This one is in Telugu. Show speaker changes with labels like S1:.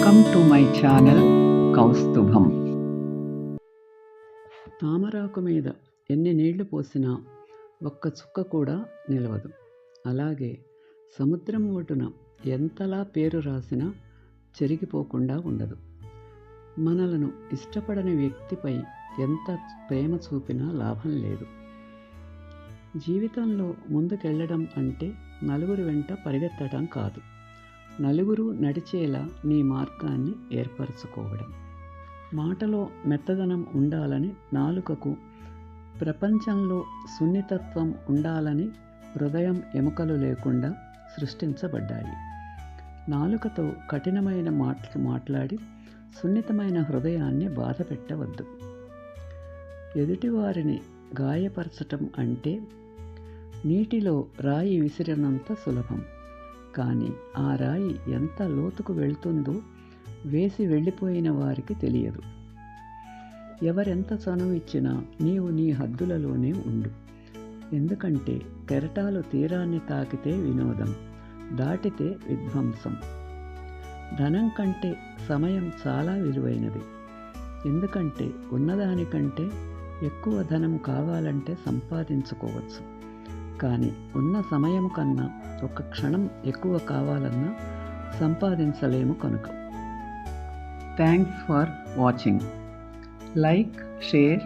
S1: Welcome to my channel Kaustubham తామరాకు మీద ఎన్ని నీళ్ళు పోసినా ఒక్క చుక్క కూడా నిలవదు. అలాగే సముద్రం ఒడ్డున ఎంతలా పేరు రాసినా చెరిగిపోకుండా ఉండదు. మనలను ఇష్టపడని వ్యక్తిపై ఎంత ప్రేమ చూపినా లాభం లేదు. జీవితంలో ముందుకెళ్ళడం అంటే నలుగురి వెంట పరిగెత్తడం కాదు. నలుగురు నడిచేలా నీ మార్గాన్ని ఏర్పరచుకోవడం. మాటలో మెత్తదనం ఉండాలని నాలుకకు ప్రపంచంలో సున్నితత్వం ఉండాలని హృదయం ఎముకలు లేకుండా సృష్టించబడ్డాయి. నాలుకతో కఠినమైన మాటలు మాట్లాడి సున్నితమైన హృదయాన్ని బాధ పెట్టవద్దు ఎదుటివారిని గాయపరచటం అంటే నీటిలో రాయి విసిరినంత సులభం. కానీ ఆ రాయి ఎంత లోతుకు వెళ్తుందో వేసి వెళ్ళిపోయిన వారికి తెలియదు. ఎవరెంత చనువు ఇచ్చినా నీవు నీ హద్దులలోనే ఉండు. ఎందుకంటే కెరటాలు తీరాన్ని తాకితే వినోదం దాటితే విధ్వంసం. ధనం కంటే సమయం చాలా విలువైనది. ఎందుకంటే ఉన్నదానికంటే ఎక్కువ ధనం కావాలంటే సంపాదించుకోవచ్చు. కానీ ఉన్న సమయం కన్నా ఒక క్షణం ఎక్కువ కావాలన్నా సంపాదించలేము కనుక. Thanks for watching like share